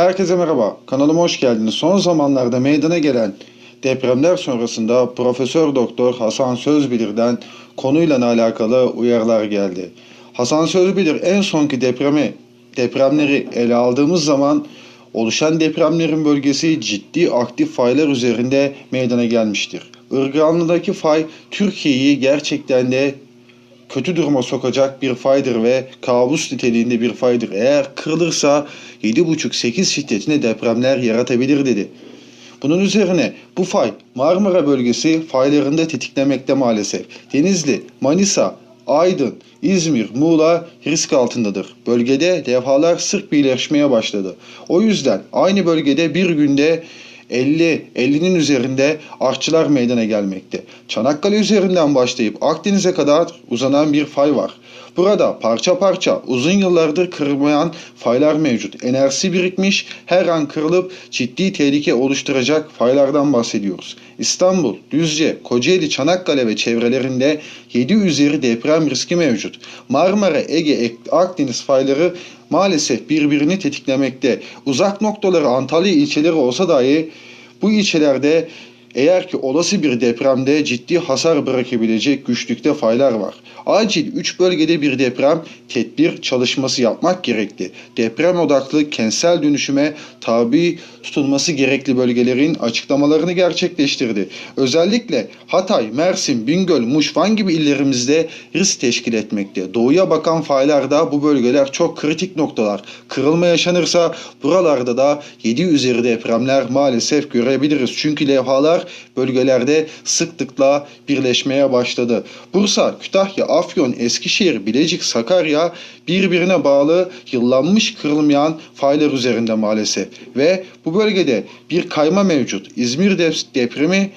Herkese merhaba. Kanalıma hoş geldiniz. Son zamanlarda meydana gelen depremler sonrasında Profesör Doktor Hasan Sözbilir'den konuyla alakalı uyarılar geldi. Hasan Sözbilir en sonki depremi depremleri ele aldığımız zaman oluşan depremlerin bölgesi ciddi aktif faylar üzerinde meydana gelmiştir. Irganlı'daki fay Türkiye'yi gerçekten de kötü duruma sokacak bir faydır ve kabus niteliğinde bir faydır. Eğer kırılırsa 7,5-8 şiddetinde depremler yaratabilir dedi. Bunun üzerine bu fay Marmara bölgesi faylarında tetiklemekte maalesef. Denizli, Manisa, Aydın, İzmir, Muğla risk altındadır. Bölgede levhalar sık birleşmeye başladı. O yüzden aynı bölgede bir günde 50, 50'nin üzerinde artçılar meydana gelmekte. Çanakkale üzerinden başlayıp Akdeniz'e kadar uzanan bir fay var. Burada parça parça uzun yıllardır kırılmayan faylar mevcut. Enerjisi birikmiş, her an kırılıp ciddi tehlike oluşturacak faylardan bahsediyoruz. İstanbul, Düzce, Kocaeli, Çanakkale ve çevrelerinde 7 üzeri deprem riski mevcut. Marmara, Ege, Akdeniz fayları maalesef birbirini tetiklemekte. Uzak noktaları Antalya ilçeleri olsa dahi bu ilçelerde eğer ki olası bir depremde ciddi hasar bırakabilecek güçlükte faylar var. Acil 3 bölgede bir deprem tedbir çalışması yapmak gerekli. Deprem odaklı kentsel dönüşüme tabi tutulması gerekli bölgelerin açıklamalarını gerçekleştirdi. Özellikle Hatay, Mersin, Bingöl, Muş, Van gibi illerimizde risk teşkil etmekte. Doğuya bakan faylarda bu bölgeler çok kritik noktalar. Kırılma yaşanırsa buralarda da 7 üzeri depremler maalesef görebiliriz. Çünkü levhalar bölgelerde sıklıkla birleşmeye başladı. Bursa, Kütahya, Afyon, Eskişehir, Bilecik, Sakarya birbirine bağlı yıllanmış kırılmayan faylar üzerinde maalesef. Ve bu bölgede bir kayma mevcut. İzmir depremi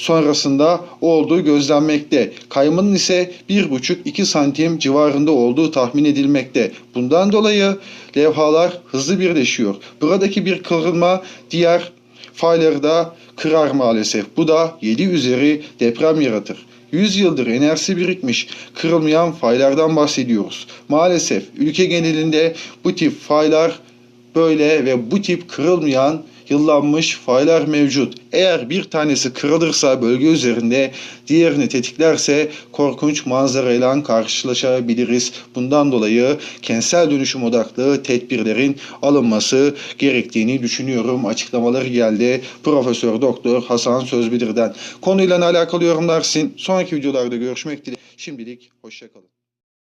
sonrasında olduğu gözlenmekte. Kaymanın ise 1,5-2 santim civarında olduğu tahmin edilmekte. Bundan dolayı levhalar hızlı birleşiyor. Buradaki bir kırılma diğer fayları da kırar maalesef. Bu da 7 üzeri deprem yaratır. 100 yıldır enerjisi birikmiş kırılmayan faylardan bahsediyoruz. Maalesef ülke genelinde bu tip faylar böyle ve bu tip kırılmayan yıllanmış faylar mevcut. Eğer bir tanesi kırılırsa bölge üzerinde diğerini tetiklerse korkunç manzarayla karşılaşabiliriz. Bundan dolayı kentsel dönüşüm odaklı tedbirlerin alınması gerektiğini düşünüyorum. Açıklamaları geldi Profesör Doktor Hasan Sözbilir'den. Konuyla alakalı yorumlar sizin. Sonraki videolarda görüşmek dileğiyle. Şimdilik hoşçakalın.